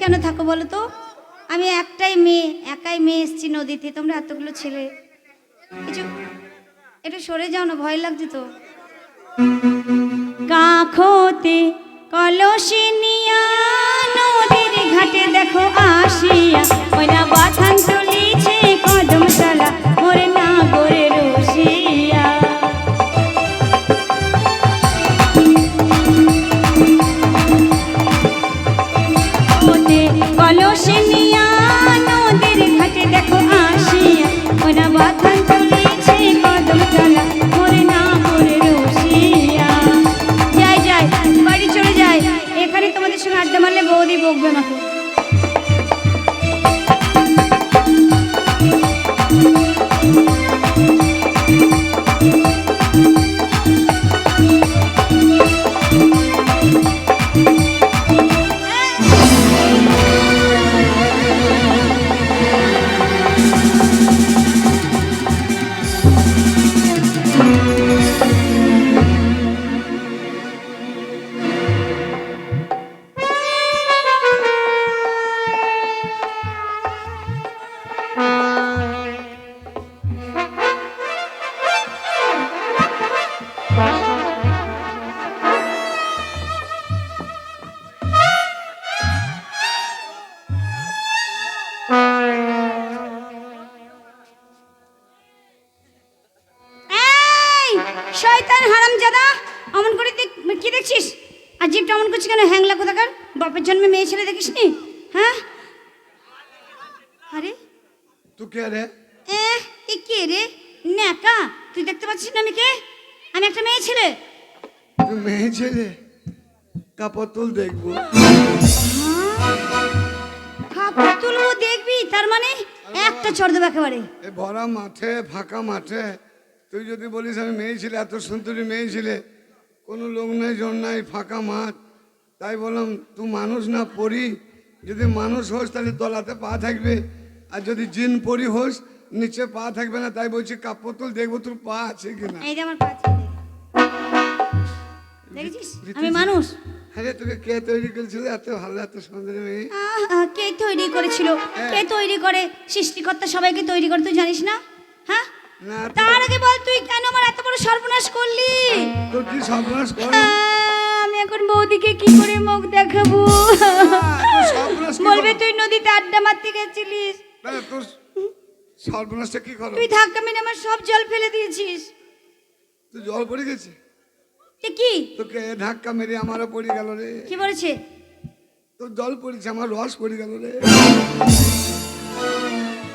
কেন থাকো বলো তো? আমি একটাই মেয়ে, একাই মেয়ে এসছি নদীতে। তোমরা এতগুলো ছেলে। কিছু একটু সরে যাও না, ভয় লাগছে তো। কাখতে কলসি নিয়া নদীর ঘাটে দেখো আসিয়া। ওইনা বাথান চলিছে কদম তলা মোরে না সঙ্গে আড্ডা মারলে বৌদি বকবে আমাকে বাপের জন্মে মেয়ে ছেলে দেখিসনি? হ্যাঁ? আরে। তু কে রে এ এ কে রে? ন্যাকা। তুই দেখতে পাচ্ছিস না আমি কে আমি একটা মেয়ে ছেলে। তুই মেয়ে ছেলে? কাপড় তুল দেখব। কাপড় তুলবো দেখবি? তার মানে একটা চড় দেবো একেবারে। এ ভরা মাঠে ফাঁকা মাঠে তুই যদি বলিস আমি মেয়ে ছেলে এত সুন্দরী মেয়ে ছেলে কোনো লোক নাই জন নাই ফাঁকা মাঠ। তাই বললাম তুই মানুষ না পড়ি। যদি মানুষ হোস তাহলে তলাতে পা থাকবে। আর যদি জিন পরি হোস নিচে পা থাকবে না। তাই বলছি কাপড় তুল দেখব তোর পা আছে কিনা। এই যে আমার পাচ্ছি দেখেছিস? আমি মানুষ। আরে তোকে কে তৈরি করেছিল? এত ভালো এত সুন্দরী মেয়ে। আহ, কে তৈরি করেছিল? কে তৈরি করে? সৃষ্টিকর্তা সবাইকে তৈরি করে তুই জানিস না? হ্যাঁ? তার আগে বল তুই কেন আমার এত বড় সর্বনাশ করলি? তোর কি সর্বনাশ কর আহ, আমি এখন বৌদিকে কি করে মুখ দেখাবো? কি বলবে তুই নদীতে আড্ডা মারতে গেছিলিস। সর্বনাশটা কি করো তুই ধাক্কা মেরে আমার সব জল ফেলে দিয়েছিস। তুই জল পড়ে গেছে? এ কি? তোকে ধাক্কা মেরে আমারও পড়ে গেল রে। কি বলেছে? তোর জল পড়েছে আমার রস পড়ে গেল রে।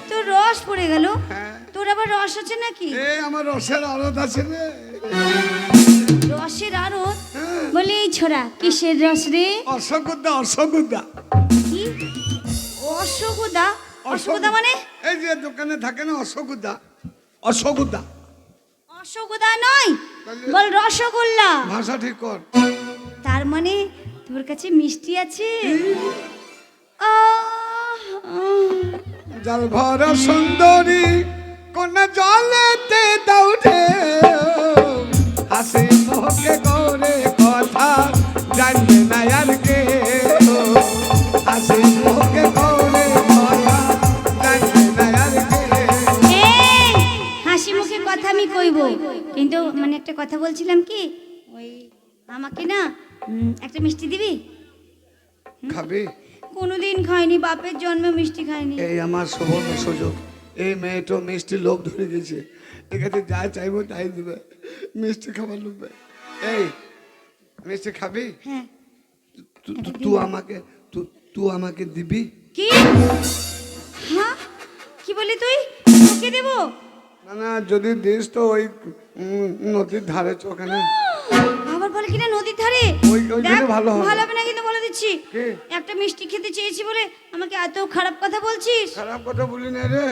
তোর রস পড়ে গেল? হ্যাঁ। তোর আবার রস আছে নাকি? এ আমার রসের আড়ত আছে রে। রসের হ্যাঁ। বলে এই ছোড়া কিসের রস রে? অসংগদা অসংগদা কি? অশ্বগোদা অশ্বগোদা মানে? এই যে দোকানে থাকে না অসংগদা অসংগদা অশ্বগোদা নয় বল রসগোল্লা। ভাষা ঠিক কর। তার মানে তোর কাছে মিষ্টি আছে। জল ভরা সুন্দরী কোন জলেতে দৌড়ে হাসি মুখে করে হাসি মুখে কথা আমি কইব। কিন্তু মানে একটা কথা বলছিলাম কি ওই আমাকে না একটা মিষ্টি দিবি? খাবি? কোনোদিন খাইনি বাপের জন্মে মিষ্টি খাইনি। এই আমার সুবর্ণ সুযোগ। এই মেয়েটা মিষ্টি লোক ধরে গেছে। এখানে যা চাইব তাই দেবে। মিষ্টি খাবার লোকবে এই মিষ্টি খাবি? হ্যাঁ। তুই আমাকে তুই আমাকে দিবি কি? হ্যাঁ কি বলি তুই তোকে দেব না না যদি দিস তো ওই নদীর ধারে চ ওখানে আবার বলে কিনা নদীর ধারে ওই- দেখ, ভালো হবে। ভালো হবে না কিন্তু বলে দিচ্ছি কি? একটা মিষ্টি খেতে চেয়েছি বলে আমাকে এত খারাপ কথা বলছিস? খারাপ কথা বলি না রে।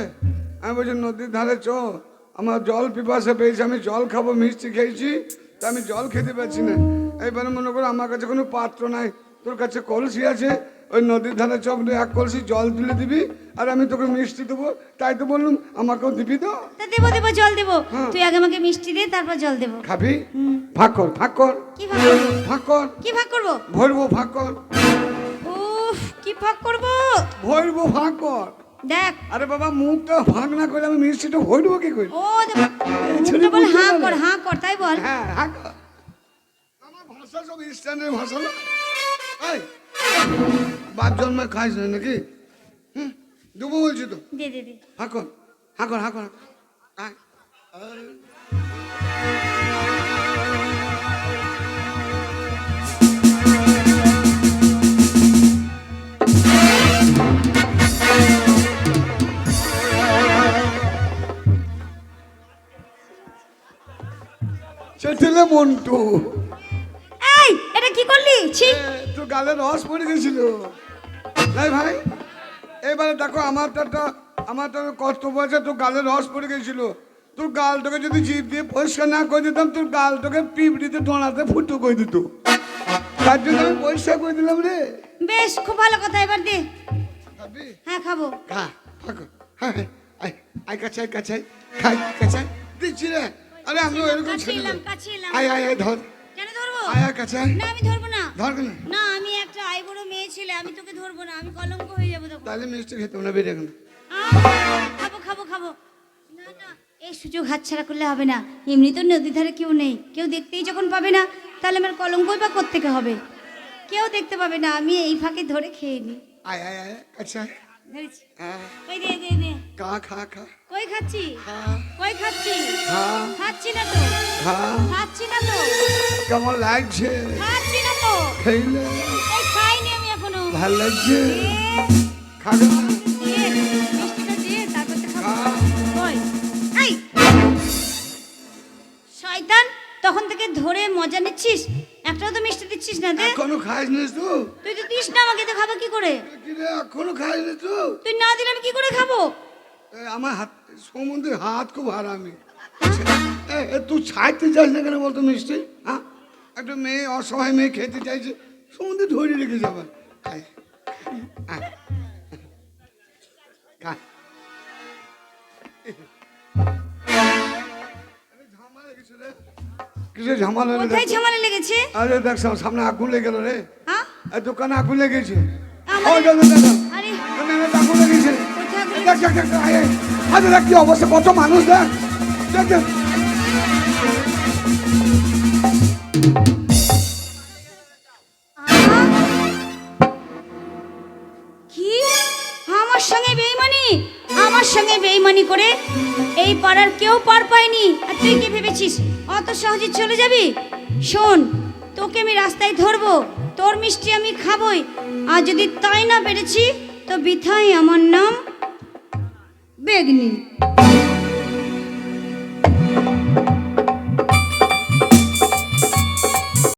আমি বলছি নদীর ধারে চ। আমার জল পিপাসা পেয়েছে আমি জল খাব মিষ্টি খেয়েছি তা আমি জল খেতে পারছি না। এইবারে মনে করো আমার কাছে কোনো পাত্র নাই। তোর কাছে কলসি আছে ওই নদীর ধারে চক এক কলসি জল তুলে দিবি আর আমি তোকে মিষ্টি দেবো। তাই তো বললাম আমাকেও দিবি তো। তা দেবো দেবো জল দেবো। হ্যাঁ। তুই আগে আমাকে মিষ্টি দে তারপর জল দেবো। খাবি? ফাঁক কর ফাঁক কর। কি ফাঁক কর। কি ভাগ করব? ভরবো ফাঁক কর। উফ কি ফাঁক করব? ভরবো ভাগ কর। দেখ। আরে বাবা মুখটা ভাগ না করে আমি মিষ্টিটা ভরবো কি করে? ও মুখটা বল হাঁ কর হাঁ কর তাই বল। হ্যাঁ ভাগ কর। আমার ভাষা সব স্ট্যান্ডার্ড ভাষা না। এই। বাপ জন্মে খাইছ না নাকি? হুম? দেবো বলছি তো। দে দে দে। হাকর হাকর হাকর। আয়। মন্টু। এই এটা কি করলি? ছি। তো গালে রস পড়ে গেছিল। নাই ভাই এবারে দেখো আমার তো একটা আমার তো কর্তব্য আছে তোর গালে রস পড়ে গেছিল। তোর গালটাকে যদি জিপ দিয়ে পরিষ্কার না করে দিতাম তোর গালটাকে পিঁপড়িতে টোনাতে ফুটো করে দিত। তার জন্য আমি পরিষ্কার করে দিলাম রে। বেশ খুব ভালো কথা এবার দে। খাবি? হ্যাঁ খাব। খা হ্যাঁ হ্যাঁ, আয় আয় কাছে কাছে খাই কাছে দিচ্ছি রে। আরে এরকম ছেলে আয় আয় আয় ধর। কেন ধরবো? আয় আয় কাছে না আমি ধরবো না আমি একটা আইবুড়ো মেয়ে ছেলে আমি তোকে ধরবো না আমি কলঙ্ক হয়ে যাব তখন। তাহলে মিষ্টি খেতে না বেরিয়ে আহ, খাব খাব খাব। না না এই সুযোগ হাতছাড়া করলে হবে না। এমনি তো নদী ধারে কেউ নেই। কেউ দেখতেই যখন পাবে না তাহলে আমার কলঙ্কই বা কোত্থেকে হবে? কেউ দেখতে পাবে না আমি এই ফাঁকে ধরে খেয়ে নিই আয় আয় আয় আয়। ধরেছি। হ্যাঁ। কই দে দে দে। খা খা খা। কই খাচ্ছি? কই খাচ্ছি? খাচ্ছি না তো। খাচ্ছি না তো। কেমন লাগছে? খাচ্ছি এখনও। ভালো লাগছে? খাবে! শয়তান তখন থেকে ধরে মজা নিচ্ছিস? একটাও তো মিষ্টি দিচ্ছিস না দে। এখনও খাইস নি তো? তুই তো দিস না আমাকে তো খাব কি করে? রে এখনও খাইস নি তো? তুই না দিলে আমি কি করে খাব? আমার হাত সম্বন্ধে হাত খুব হারামি। এ, তুই ছাড়তে চাস না কেন বলতো মিষ্টি? হ্যাঁ? একটা মেয়ে অসহায় মেয়ে খেতে চাইছে সম্বন্ধে ধরে রেখে যাবে। কোথায় ঝামেলা লেগেছে? আরে দেখ সামনে আগুন লেগে গেল রে। হ্যাঁ? দোকানে আগুন লেগেছে। আমাদের- ওই দেখ, দেখ, দেখ। আরে আগুন লেগেছে। দেখ দেখ দেখ আয়, আয়। আরে দেখ কি অবস্থা কত মানুষ দেখ। দেখ দেখ। আহ! কি? আমার সঙ্গে বেইমানি? আমার সঙ্গে বেইমানি করে এই পাড়ার কেউ পার পায়নি। আর তুই কি ভেবেছিস? অত সহজে চলে যাবি? শোন, তোকে আমি রাস্তায় ধরবো, তোর মিষ্টি আমি খাবই। আর যদি তাই না পেরেছি, তো বিথাই আমার নাম বেগনি।